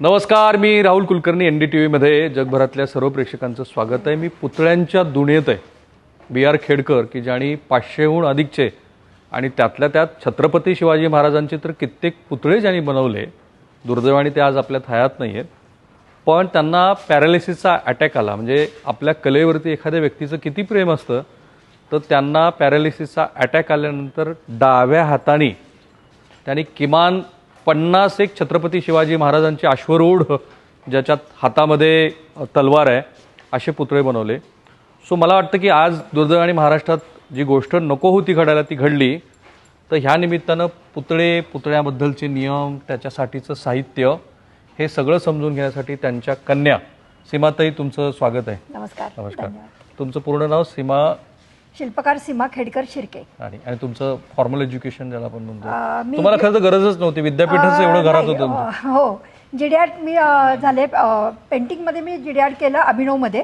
नमस्कार मी Rahul Kulkarni N D T व्हीमध्ये जगभरातल्या सर्व प्रेक्षकांचं स्वागत आहे. मी पुतळ्यांच्या दुनियेत आहे. बी आर खेडकर की ज्यांनी पाचशेहून अधिकचे आणि त्यातल्या त्यात छत्रपती शिवाजी महाराजांचे तर कित्येक पुतळे ज्यांनी बनवले दुर्दैवाने ते आज आपल्यात हयात नाही आहेत. पण त्यांना पॅरालिसिसचा अटॅक आला. म्हणजे आपल्या कलेवरती एखाद्या व्यक्तीचं किती प्रेम असतं तर त्यांना पॅरालिसिसचा अटॅक आल्यानंतर डाव्या हाताने त्यांनी किमान पन्नास एक छत्रपती शिवाजी महाराजांचे अश्वरूढ ज्याच्यात हातामध्ये तलवार आहे असे पुतळे बनवले. सो मला वाटतं की आज दुर्दैवाने महाराष्ट्रात जी गोष्ट नको होती घडायला ती घडली तर ह्या निमित्तानं पुतळे पुतळ्याबद्दलचे नियम त्याच्यासाठीचं साहित्य हे सगळं समजून घेण्यासाठी त्यांच्या कन्या सीमाताई तुमचं स्वागत आहे. नमस्कार. नमस्कार. तुमचं पूर्ण नाव सीमा शिल्पकार सीमा खेडकर शिर्के. आणि आणि तुमचं फॉर्मल एज्युकेशन ज्याला आपण म्हणतो. मी तुम्हाला खरं तर गरजच नव्हती. विद्यापीठाचं एवढं घरात नाही, होतं अं, हो. जिडियाट मी अं, झाले पेंटिंगमध्ये मी जिडियाट केलं अभिनवमध्ये.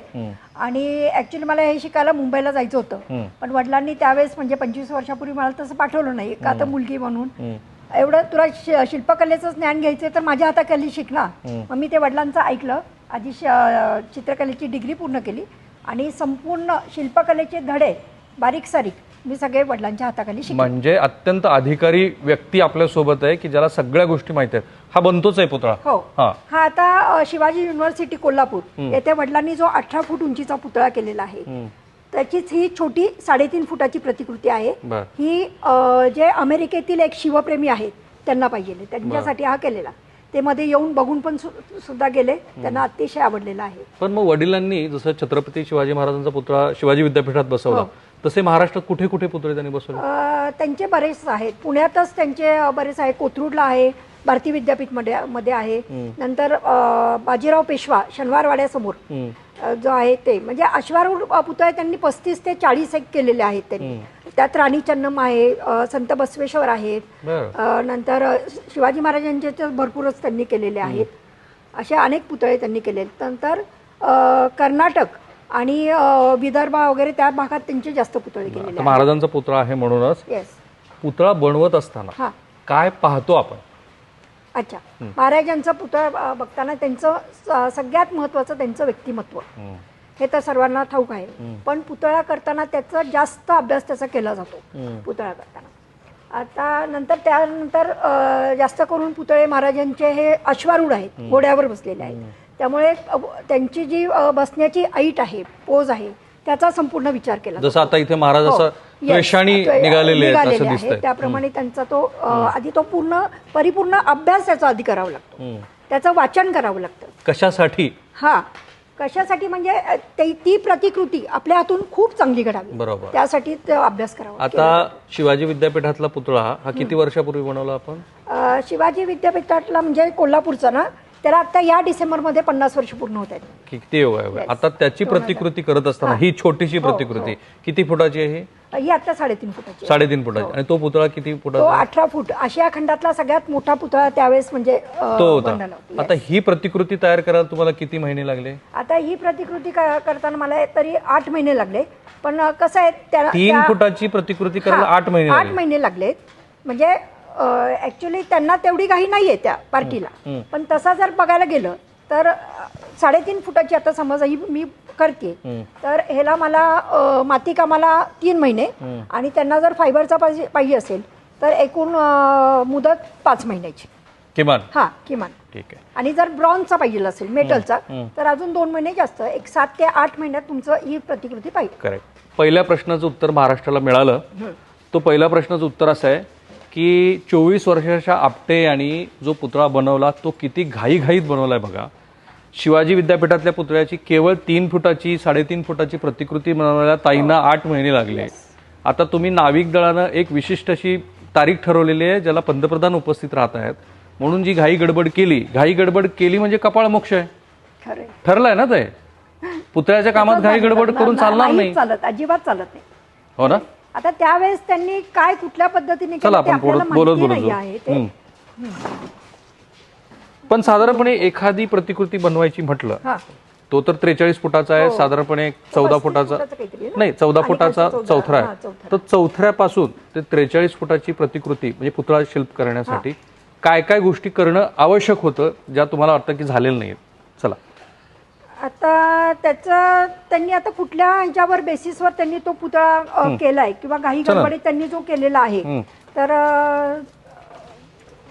आणि ऍक्च्युली मला हे शिकायला मुंबईला जायचं होतं. पण वडिलांनी त्यावेळेस म्हणजे पंचवीस वर्षापूर्वी मला तसं पाठवलं नाही. का तर मुलगी म्हणून. एवढं तुला शि- शिल्पकलेचं ज्ञान घ्यायचंय तर माझ्या हाताखाली शिक ना. मग मी ते वडिलांचं ऐकलं. आधी श- चित्रकलेची डिग्री पूर्ण केली. आणि संपूर्ण शिल्पकलेचे धडे बारीक सारीक. मी सगळे वडिलांच्या हाताखाली शिकले. म्हणजे अत्यंत अधिकारी व्यक्ती आपल्यासोबत आहे की ज्याला सगळ्या गोष्टी माहिती आहेत. हा बनतोच आहे पुतळा. हो. हा. हा आता अ, शिवाजी युनिव्हर्सिटी कोल्हापूर येथे वडिलांनी जो अठरा फूट उंचीचा पुतळा केलेला आहे त्याचीच ही छोटी साडेतीन फुटाची प्रतिकृती आहे. बर. ही अ, जे अमेरिकेतील एक शिवप्रेमी आहेत त्यांना पाहिजे त्यांच्यासाठी हा केलेला. ते मध्ये येऊन बघून पण सु- सुद्धा गेले. त्यांना अतिशय आवडलेला आहे. पण मग वडिलांनी जसं छत्रपती शिवाजी महाराजांचा पुतळा शिवाजी विद्यापीठात बसवला हो. तसे महाराष्ट्रात कुठे कुठे पुतळे त्यांनी बसवले? त्यांचे बरेच आहेत. पुण्यातच त्यांचे बरेच आहे कोथरूडला आहे भारती विद्यापीठमध्ये मध्ये आहे. नंतर बाजीराव पेशवा शनिवारवाड्यासमोर जो आहे ते. म्हणजे अश्वारूढ पुतळे त्यांनी पस्तीस ते चाळीस एक केलेले आहेत त्यांनी. त्यात राणी चन्नम आहे संत बसवेश्वर आहेत. नंतर शिवाजी महाराजांचे भरपूरच त्यांनी केलेले आहेत. असे अनेक पुतळे त्यांनी केले नंतर कर्नाटक आणि विदर्भ वगैरे त्या भागात त्यांचे जास्त पुतळे केलेले आता महाराजांचा पुतळा आहे म्हणूनच येस पुतळा बनवत असताना हां. काय पाहतो आपण? अच्छा. महाराजांचा पुतळा बघताना त्यांचं सगळ्यात महत्वाचं त्यांचं व्यक्तिमत्व. हे. तर सर्वांना ठाऊक आहे. पण पुतळा करताना त्याचा जास्त अभ्यास त्याचा केला जातो पुतळा करताना. आता नंतर त्यानंतर जास्त करून पुतळे महाराजांचे हे अश्वारूढ आहेत घोड्यावर बसलेले आहेत. त्यामुळे त्यांची जी बसण्याची ऐट आहे पोज आहे त्याचा संपूर्ण विचार केला जसं आता इथे महाराज हो. असं निघालेले आहेत त्याप्रमाणे त्यांचा तो आधी तो पूर्ण परिपूर्ण अभ्यास त्याचा आधी करावा लागतो. त्याचं वाचन करावं लागतं. कशासाठी? हा. कशासाठी? म्हणजे ते- प्रतिकृती आपल्या हातून खूप चांगली घडावी. बरोबर. त्यासाठी अभ्यास करावा. आता शिवाजी विद्यापीठातला पुतळा हा किती वर्षापूर्वी बनवला आपण? शिवाजी विद्यापीठातला म्हणजे कोल्हापूरचा ना? त्याला आता या डिसेंबरमध्ये पन्नास वर्ष पूर्ण होत आहेत. किती योग आहे आता त्याची प्रतिकृती करत असताना ही. छोटीशी हो, प्रतिकृती किती फुटाची आहे ही? ही आता साडेतीन फुटाची. साडेतीन फुटाची. आणि तो पुतळा किती तो फुटाचा अठरा फूट. आशिया खंडातला सगळ्यात मोठा पुतळा त्यावेळेस म्हणजे अ, तो होता. आता ही प्रतिकृती तयार करायला तुम्हाला किती महिने लागले? आता ही प्रतिकृती क- करताना मला तरी आठ महिने लागले. पण कसं आहे त्या तीन त्या- फुटाची प्रतिकृती करायला हा, आठ महिने आठ लागले. महिने लागलेत. म्हणजे ऍक्च्युली त्यांना तेवढी काही नाहीये त्या पार्टीला. पण तसा जर बघायला गेलं तर साडेतीन फुटाची आता समज ही मी करते तर ह्याला मला माती कामाला तीन महिने आणि त्यांना जर फायबरचा पाहिजे पाहिजे असेल तर एकूण मुदत पाच महिन्याची. किमान? हा किमान. ठीक आहे. आणि जर ब्रॉन्झचा पाहिजे असेल मेटलचा तर अजून दोन महिने जास्त एक सात ते आठ महिन्यात तुमचं ही प्रतिकृती पाहिजे. करेक्ट पहिल्या प्रश्नाचं उत्तर महाराष्ट्राला मिळालं. तो पहिल्या प्रश्नाचं उत्तर असं आहे की चोवीस वर्षाच्या आपटे आणि जो पुतळा बनवला तो किती घाईघाईत बनवलाय बघा. शिवाजी विद्यापीठातल्या पुतळ्याची केवळ तीन फुटाची साडेतीन फुटाची प्रतिकृती बनवण्याला ताईंना आठ महिने लागले. आता तुम्ही नाविक दळानं एक विशिष्ट अशी तारीख ठरवलेली आहे ज्याला पंतप्रधान उपस्थित राहत आहेत. म्हणून जी घाई गडबड केली घाई गडबड केली म्हणजे कपाळ मोक्ष आहे. ठरलंय ना ते? पुतळ्याच्या कामात घाई गडबड करून चालणार नाही. चालत अजिबात चालत नाही. हो ना? आता त्यावेळेस त्यांनी काय कुठल्या पद्धतीने चला केलं ते आपण आपल्याला बोलत बोलत माहिती बोलत नाही आहे जाऊ ते. हम्म. पण साधारणपणे एखादी प्रतिकृती बनवायची म्हटलं हा. तो तर त्रेचाळीस फुटाचा आहे साधारणपणे चौदा पस्तीस फुटाचा फुटाचं काहीतरी आहे ना? नाही चौदा आणि फुटाचा खालचा चौदा, चौथरा हा, आहे चौथरा. तर चौथऱ्यापासून ते त्रेचाळीस फुटाची प्रतिकृती म्हणजे पुतळा शिल्प करण्यासाठी काय काय गोष्टी करणं आवश्यक होतं ज्या तुम्हाला वाटतं की झालेलं नाही चला. आता त्याचं त्यांनी आता कुठल्या ह्याच्यावर बेसिसवर त्यांनी तो पुतळा केलाय किंवा काही चला. गडबडीत त्यांनी जो केलेला आहे हं. तर अ,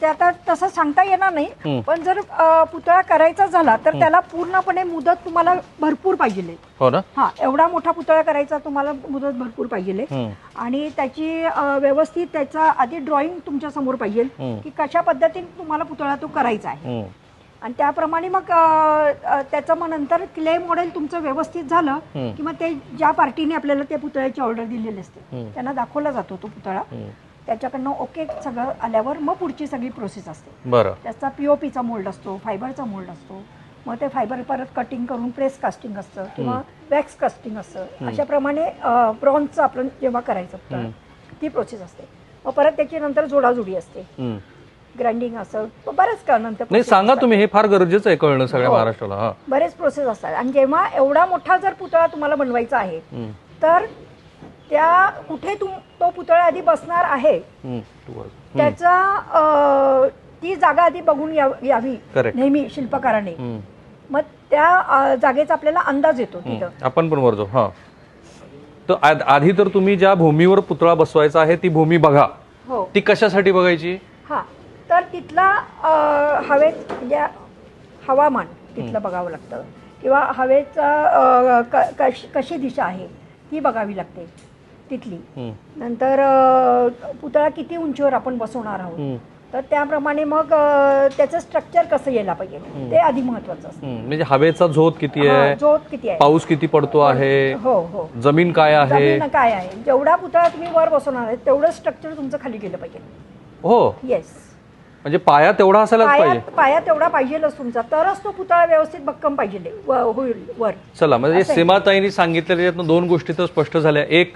ते आता तसं सांगता येणार नाही पण जर अ, पुतळा करायचा झाला तर त्याला पूर्णपणे मुदत तुम्हाला भरपूर पाहिजे हो ना हा एवढा मोठा पुतळा करायचा तुम्हाला मुदत भरपूर पाहिजे हं. आणि त्याची अ, व्यवस्थित त्याचा आधी ड्रॉइंग तुमच्यासमोर पाहिजे की कशा पद्धतीने तुम्हाला पुतळा तो करायचा आहे हं. आणि त्याप्रमाणे मग त्याचं मग नंतर क्ले मॉडेल तुमचं व्यवस्थित झालं की मग ते ज्या पार्टीने आपल्याला त्या पुतळ्याची ऑर्डर दिलेली असते त्यांना दाखवला जातो तो पुतळा. त्याच्याकडनं ओके सगळं आल्यावर मग पुढची सगळी प्रोसेस असते. बरं. त्याचा पीओपीचा मोल्ड असतो फायबरचा मोल्ड असतो. मग ते फायबर परत कटिंग करून प्रेस कास्टिंग असतं किंवा वॅक्स कास्टिंग असतं. अशाप्रमाणे ब्रॉन्झचं आपण जेव्हा करायचं ती प्रोसेस असते. मग परत त्याची नंतर जोडाजोडी असते. ग्राइंडिंग असं बरेच का नंतर नाही सांगा. तुम्ही हे फार गरजेचं आहे कळणं सगळ्या हो. महाराष्ट्राला हा बरेच प्रोसेस असतात आणि जेव्हा एवढा मोठा जर पुतळा तुम्हाला बनवायचा आहे हं. तर त्या कुठे तुम तो पुतळा आधी बसणार आहे. त्याचा ती जागा आधी बघून याव-. नेहमी शिल्पकाराने. मग त्या जागेचा आपल्याला अंदाज येतो आपण पण वर जाऊ हा तर आधी तर तुम्ही ज्या भूमीवर पुतळा बसवायचा आहे ती भूमी बघा हो ती कशासाठी बघायची हा तर तिथला हवेत म्हणजे हवामान तिथलं बघावं लागतं. किंवा हवेचा क- कश- कशी दिशा आहे ती बघावी लागते तिथली. हं. नंतर पुतळा किती उंचीवर आपण बसवणार आहोत. हं. तर त्याप्रमाणे मग त्याचं स्ट्रक्चर कसं यायला पाहिजे ते आधी महत्वाचं असतं. हं. म्हणजे हवेचा झोत किती हा, आहे? जोत किती आहे? पाऊस किती पडतो आहे? हो हो. जमीन काय आहे? जमीन काय आहे? जेवढा पुतळा तुम्ही वर बसवणार आहे तेवढं स्ट्रक्चर तुमचं खाली गेलं पाहिजे. हो. येस म्हणजे पाया तेवढा असायलाच पाया पाहिजे. पाया तेवढा पाहिजेलच तुमचा. तरच तो पुतळा व्यवस्थित भक्कम पाहिजे. होईल वर. चला म्हणजे असं आहे. सीमाताईंनी सांगितलेल्या यातनं दोन गोष्टी तर स्पष्ट झाल्या. एक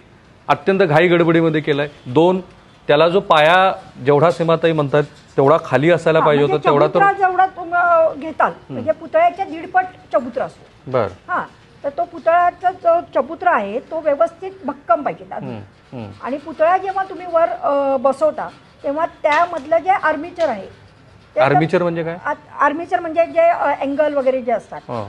अत्यंत घाई गडबडीमध्ये केलाय. दोन त्याला जो पाया जेवढा सीमाताई म्हणतात तेवढा खाली असायला हा, पाहिजे म्हणजे होता तेवढा चबुतरा तर जेवढा तुम्ही अं, घेताल म्हणजे पुतळ्याच्या दीडपट चबुत्रा असतो. बर. हा तर तो पुतळ्याचा जो चबुत्रा आहे तो व्यवस्थित भक्कम पाहिजे. आधी. आणि पुतळा जेव्हा तुम्ही वर अं, बसवता तेव्हा त्यामधलं जे आर्मिचर आहे ते तर- आर्मीचर म्हणजे काय? आर्मिचर म्हणजे जे अँगल वगैरे जे असतात. हो.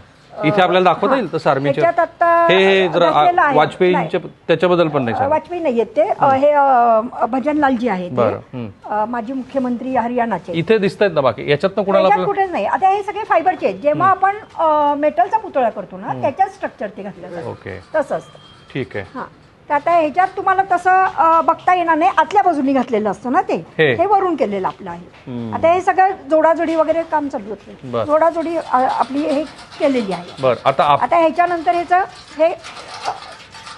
इथे आपल्याला दाखवता येईल तसं आर्मीचर त्याच्यात आता हे हे जरा घातलेलं आहे. वाजपेयींच्या त्याच्याबद्दल पण नाही सांगा. वाजपेयी नाही आहेत ते. अ, हे अ, भजनलालजी आहेत ते. बरं. हं. अ, माजी मुख्यमंत्री हरियाणाचे इथे दिसत आहेत ना बाकी. याच्यातनं कुणाला त्याच्यात कुठेच नाही. आता हे सगळे फायबरचे आहेत. जेव्हा आपण मेटलचा पुतळा करतो ना त्याच्यात स्ट्रक्चर ते घातलं जातं. ओके. तसं असतं. ठीक आहे. हा. तर आता ह्याच्यात तुम्हाला तसं अ, बघता येणार नाही. आतल्या बाजूनी घातलेलं असतं ना ते? हे. हे वरून केलेलं आपलं आहे. आता हे सगळं जोडाजोडी वगैरे काम चालू होतं. बरं. जोडाजोडी अ, आपली हे केलेली आहे. बर आता आप आता ह्याच्यानंतर ह्याचं हे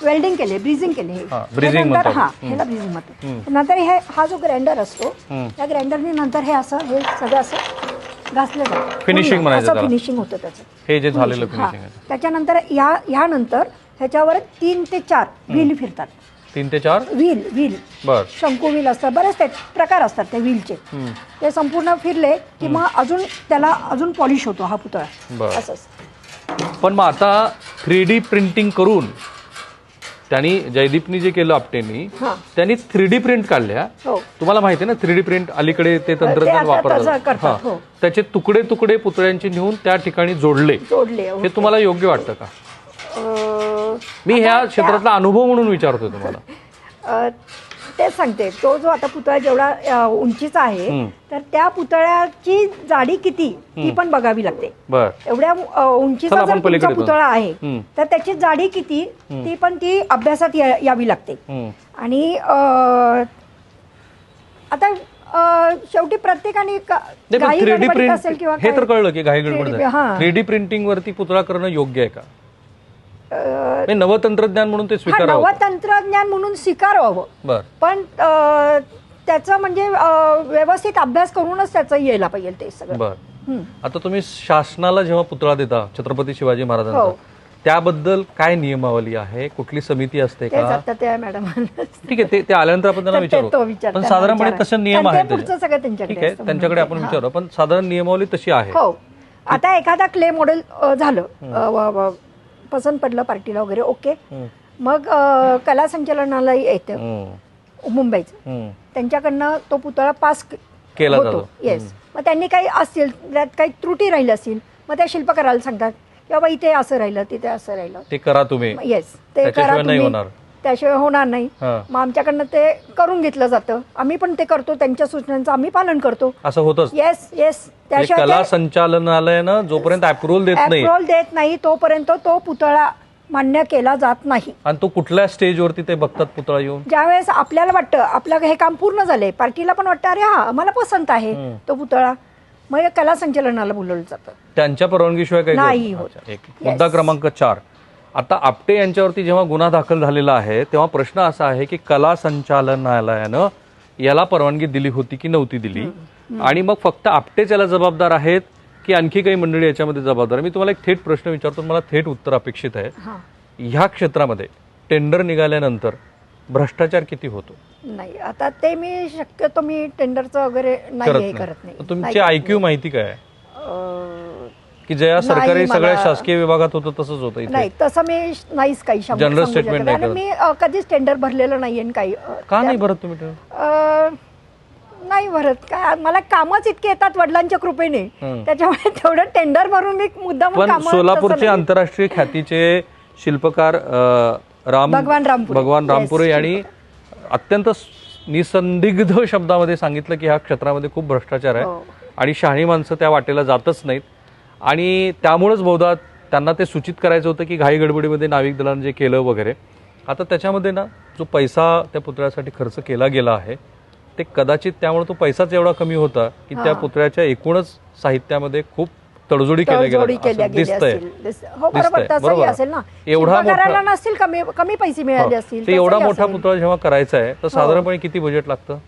वेल्डिंग केले ब्रिझिंग केले हे. हा, breezing. हा ह्याला ब्रिझिंग म्हणतो नंतर हे हा जो ग्राइंडर असतो हम्म. त्या ग्राइंडरने नंतर हे असं हे सगळं असं घासलं जातं. Finishing पूर्ण म्हणायचं असं त्याला. फिनिशिंग होतं त्याचं. हे जे झालेलं हा. आहे. त्याच्यानंतर या ह्यानंतर ह्याच्यावर तीन ते चार व्हील फिरतात. तीन ते चार? Wheel wheel. बर. शंकू व्हील असतात बरेच ते प्रकार असतात त्या व्हीलचे. ते संपूर्ण फिरले की मग अजून त्याला अजून पॉलिश होतो हा पुतळा. बरं. असं. पण मग आता थ्री डी प्रिंटिंग करून त्यांनी जयदीपनी जे केलं आपटेनी हा. त्यांनी थ्री डी प्रिंट काढल्या. हो. तुम्हाला माहिती आहे ना थ्री डी प्रिंट अलीकडे ते तंत्रज्ञान आता तसं जातं. करतात, हा. हो. त्याचे तुकडे तुकडे पुतळ्यांचे नेऊन त्या ठिकाणी जोडले. जोडले हे तुम्हाला योग्य वाटतं का? अं, मी ह्या क्षेत्रातला अनुभव म्हणून विचारतोय तुम्हाला अ, तेच सांगते तो जो आता पुतळा जेवढा अ, उंचीचा आहे. तर त्या पुतळ्याची जाडी किती ती पण बघावी लागते बर एवढ्या अ, उंचीचा चला जर आपण तुमचा पलीकडे जाऊ. पुतळा आहे. तर त्याची जाडी किती ती पण ती अभ्यासात या- यावी लागते हम्म. आणि अ, आता अ, शेवटी प्रत्येकाने का- घाई थ्री डी गडबडीत प्रिंट असेल किंवा हे तर काय. कळलं की घाई 3D गडबड हा. थ्री डी प्रिंटिंग वरती पुतळा करणं योग्य आहे का अ, हे नवतंत्रज्ञान म्हणून ते स्वीकारावं नवं तंत्रज्ञान म्हणून स्वीकारावं. बर. पण त्याचं म्हणजे व्यवस्थित अभ्यास करूनच त्याचं यायला पाहिजे ते सगळं. बर. आता तुम्ही शासनाला जेव्हा पुतळा देता छत्रपती शिवाजी महाराजांचा हो. त्याबद्दल काय नियमावली आहे? कुठली समिती असते का? मॅडम ठीक आहे ते ते आल्यानंतर आपण त्यांना विचारू. पण साधारणपणे विचारा. तसे नियम आहेत ठीक आहे त्यांच्याकडे आपण. विचारू. पण साधारण नियमावली तशी आहे. हो. आता एखादा क्ले मॉडेल झालं. पसंत पडलं पार्टीला वगैरे ओके. मग कला संचालनालय येतं. मुंबईचं. त्यांच्याकडनं तो पुतळा पास केला होतो जातो. येस मग त्यांनी काही असतील त्यात काही त्रुटी राहिल्या असतील मग त्या शिल्पकाराला सांगतात की बाबा इथे असं राहिलं तिथे असं राहिलं ते करा तुम्ही येस ते करा. त्याशिवाय होणार नाही. मग आमच्याकडनं ते करून घेतलं जातं. आम्ही पण ते करतो त्यांच्या सूचनांचं आम्ही पालन करतो. असं होतच. येस येस त्याशिवाय कला संचालनालयानं जोपर्यंत अप्रुव्हल देत नाही. अप्रोल देत नाही तोपर्यंत तो पुतळा मान्य केला जात नाही. आणि तो कुठल्या स्टेजवरती ते बघतात पुतळा येऊन? ज्यावेळेस आपल्याला वाटतं आपलं हे काम पूर्ण झालंय पार्टीला पण वाटतं अरे हा आम्हाला पसंत आहे तो पुतळा. मग कला संचलनाला बोलवलं जातं. त्यांच्या परवानगीशिवाय काही नाही होत. मुद्दा क्रमांक चार. आता आपटे यांच्यावरती जेव्हा गुन्हा दाखल झालेला आहे तेव्हा प्रश्न असा आहे की कला संचालनालयानं याला परवानगी दिली होती की नव्हती दिली? आणि मग फक्त आपटेच याला जबाबदार आहेत की आणखी काही मंडळी याच्यामध्ये जबाबदार? मी तुम्हाला एक थेट प्रश्न विचारतो मला थेट उत्तर अपेक्षित आहे. हा. ह्या क्षेत्रामध्ये टेंडर निघाल्यानंतर भ्रष्टाचार किती होतो? नाही आता ते मी शक्यतो मी टेंडरचं वगैरे नाही करत नाही. तुमची आयक्यू माहिती काय की ज्या सरकारी नाही सगळ्या मला- शासकीय विभागात होतं तसंच होतं इथे नाही तसं मी नाहीच काही शब्द General सांगू statement शकत. नाही आणि करत. मी अं, कधीच टेंडर भरलेलं नाहीये आणि काही अं, का नाही भरत तुम्ही ते? अं, नाही भरत काय मला कामच इतके येतात वडिलांच्या कृपेने हं. त्याच्यामुळे तेवढं टेंडर भरून मी मुद्दाम पण सोलापूरचे आंतरराष्ट्रीय ख्यातीचे शिल्पकार अ, राम भगवान रामपुरे. भगवान Yes, रामपुरे यांनी अत्यंत स- निसंदिग्ध शब्दामध्ये सांगितलं की ह्या क्षेत्रामध्ये खूप भ्रष्टाचार आहे हो. आणि शहाणी माणसं त्या वाटेला जातच नाहीत आणि त्यामुळेच बहुधा त्यांना ते सूचित करायचं होतं की घाई गडबडीमध्ये नाविक दलानं जे केलं वगैरे आता त्याच्यामध्ये ना जो पैसा त्या पुतळ्यासाठी खर्च केला गेला आहे ते कदाचित त्यामुळे तो पैसाच एवढा कमी होता की त्या पुतळ्याच्या एकूणच साहित्यामध्ये खूप तडजोडी केल्या दिसतंय. हो बरोबर बरोबर. एवढा मोठा- नसतील कमी पैसे मिळाले हो. असतील ते एवढा मोठा. पुतळा जेव्हा करायचा आहे तर साधारणपणे किती बजेट लागतं?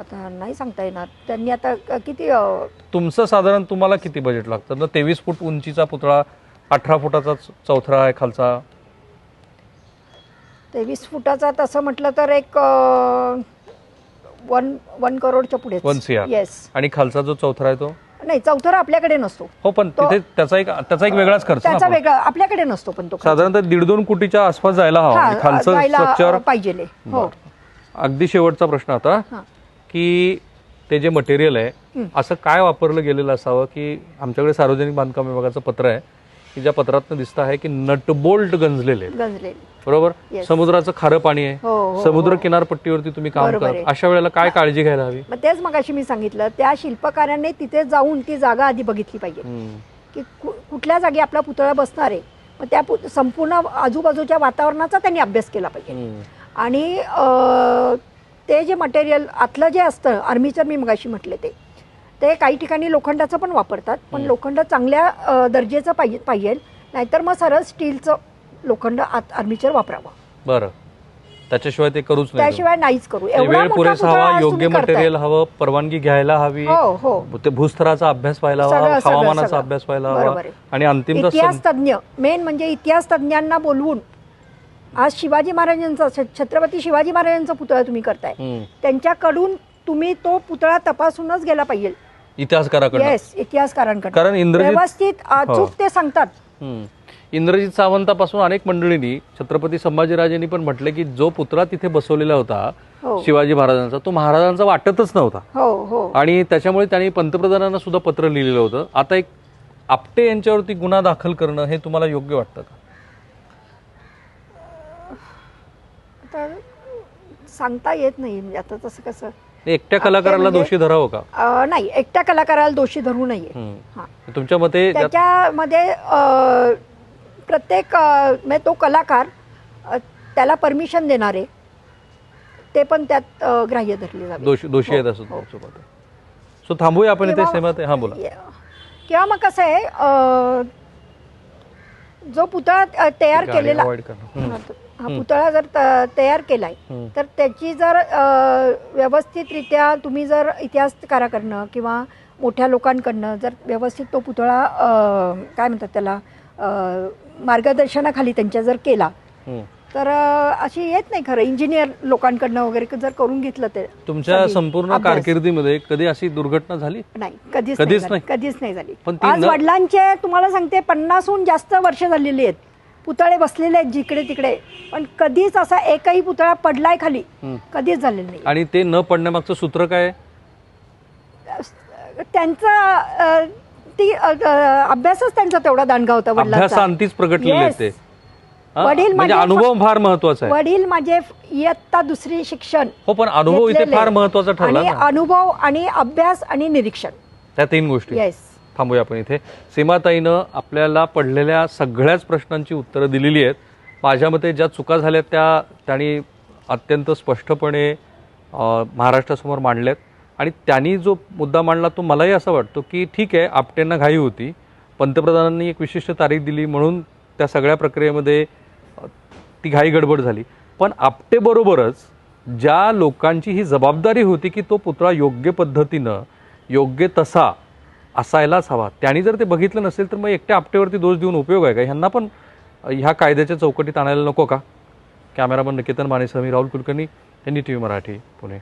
आता नाही सांगता येणार. त्यांनी आता किती अं, तुमचं साधारण तुम्हाला किती बजेट लागतं? ना तेवीस फूट उंचीचा पुतळा अठरा फुटाचा च- चौथरा आहे खालचा. तेवीस फुटाचा तसं म्हटलं तर एक अं, वन वन करोडच्या पुढे वन CR. येस आणि खालचा जो चौथरा आहे तो? नाही चौथरा आपल्याकडे नसतो. हो पण तो- तिथे त्याचा एक त्याचा एक वेगळाच खर्च ना त्याचा. वेगळा आपल्याकडे नसतो पण तो खर्च. साधारणतः दीड दोन कोटीच्या आसपास जायला हवा. हा, खालचं जायला, स्ट्रक्चर अं, पाहिजे हो अगदी शेवटचा प्रश्न आता. हा. की ते जे मटेरियल आहे असं काय वापरलं गेलेलं असावं की आमच्याकडे सार्वजनिक बांधकाम विभागाचं पत्र आहे की ज्या पत्रातनं दिसतं आहे की नटबोल्ट गंजलेले बरोबर. समुद्राचं खारं पाणी आहे. हो, हो, समुद्र किनारपट्टीवरती तुम्ही काम करा. अशा वेळेला काय काळजी घ्यायला हवी? मग तेच मग मी सांगितलं त्या शिल्पकाराने तिथे जाऊन ती जागा आधी बघितली पाहिजे. की कुठल्या जागी आपला पुतळा बसणार आहे मग त्या संपूर्ण आजूबाजूच्या वातावरणाचा त्यांनी अभ्यास केला पाहिजे. आणि ते जे मटेरियल आतलं जे असतं आर्मीचं मी मगाशी म्हटले ते ते काही ठिकाणी लोखंडाचं पण वापरतात पण लोखंड चांगल्या दर्जेचं पाहिजे पाहिजे नाहीतर मग सरळ स्टीलचं लोखंड आत आर्मीचर वापरावं बरं त्याच्याशिवाय ते करूच नाही त्याशिवाय नाहीच करू वेळ पुरेसा हवा योग्य. मटेरियल हवं परवानगी घ्यायला हवी हो हो ते भूस्तराचा अभ्यास व्हायला हवा हवामानाचा. अभ्यास व्हायला हवा. आणि अंतिम इतिहास तज्ज्ञ मेन म्हणजे इतिहास तज्ज्ञांना बोलवून आज शिवाजी महाराजांचा छत्रपती शिवाजी महाराजांचा पुतळा तुम्ही करताय. त्यांच्याकडून तुम्ही तो पुतळा तपासूनच गेला पाहिजे. इतिहासकाराकडे येस इतिहासकारांकडे कारण इंद्रजित- व्यवस्थित अचूक ते सांगतात. इंद्रजित सावंतापासून अनेक मंडळींनी छत्रपती संभाजीराजांनी पण म्हटले की जो पुतळा तिथे बसवलेला होता हो. शिवाजी महाराजांचा तो महाराजांचा वाटतच नव्हता. हो हो. आणि त्याच्यामुळे त्यांनी पंतप्रधानांना सुद्धा पत्र लिहिलेलं होतं. आता एक आपटे यांच्यावरती गुन्हा दाखल करणं हे तुम्हाला योग्य वाटतं का? आता सांगता येत नाही म्हणजे आता तसं कसं. एकट्या कलाकाराला म्हणजे- दोषी धरावं का? नाही एकट्या कलाकाराला दोषी धरू नये. हा. तुमच्या मते यात- त्याच्यामध्ये प्रत्येक म्हणजे तो कलाकार त्याला परमिशन देणारे ते पण त्यात ग्राह्य धरले जावे. दोषी असं तुमच्या मते. सो थांबूया आपण इथे किंवा- सेमात. हा बोला. किंवा मग कसं आहे जो पुतळा तयार केलेला. हा पुतळा जर तयार केलाय. तर त्याची जर व्यवस्थितरित्या तुम्ही जर इतिहासकाराकडनं किंवा मोठ्या लोकांकडनं जर व्यवस्थित तो पुतळा काय म्हणतात त्याला मार्गदर्शनाखाली त्यांच्या जर केला. तर अशी येत नाही खरं इंजिनियर लोकांकडनं वगैरे जर करून घेतलं ते तुमच्या संपूर्ण. कारकिर्दीमध्ये कधी अशी दुर्घटना झाली नाही कधीच कधीच नाही झाली. नाही? कधीच नाही झाली पण आज वडिलांचे तुम्हाला सांगते पन्नासहून जास्त वर्ष झालेली आहेत पुतळे बसलेले आहेत जिकडे तिकडे पण कधीच असा एकही पुतळा पडलाय खाली. कधीच झालेला नाही आणि ते न पडण्यामागचं सूत्र काय आहे? त्यांचा अ, ती अ, अ, अभ्यासच त्यांचा तेवढा दांडगा होता वडिलांचा अभ्यासांतीच प्रगटलेले. ते हा? वडील म्हणजे माझे अनुभव फार महत्त्वाचा आहे वडील माझे इयत्ता दुसरी शिक्षण हो पण अनुभव इथे घेतलेले. फार महत्त्वाचा ठरला आणि ना अनुभव आणि अभ्यास आणि निरीक्षण त्या तीन गोष्टी येस थांबूया आपण इथे. सीमाताईनं आपल्याला पडलेल्या सगळ्याच प्रश्नांची उत्तरं दिलेली आहेत. माझ्या मते ज्या चुका झाल्या त्या त्यांनी अत्यंत स्पष्टपणे महाराष्ट्रासमोर मांडल्यात. आणि त्यांनी जो मुद्दा मांडला तो मलाही असा वाटतो की ठीक आहे आपटेंना घाई होती. पंतप्रधानांनी एक विशिष्ट तारीख दिली म्हणून त्या सगळ्या प्रक्रियेमध्ये ती घाई गडबड झाली. पण आपटेबरोबरच ज्या लोकांची ही जबाबदारी होती की तो पुतळा योग्य पद्धतीनं योग्य तसा असायलाच हवा. त्यांनी जर ते बघितलं नसेल तर मग एकट्या आपटेवरती दोष देऊन उपयोग आहे का? ह्यांना पण ह्या कायद्याच्या चौकटीत आणायला नको का? कॅमेरामन निकेतन माने समी Rahul Kulkarni N T V Marathi Pune.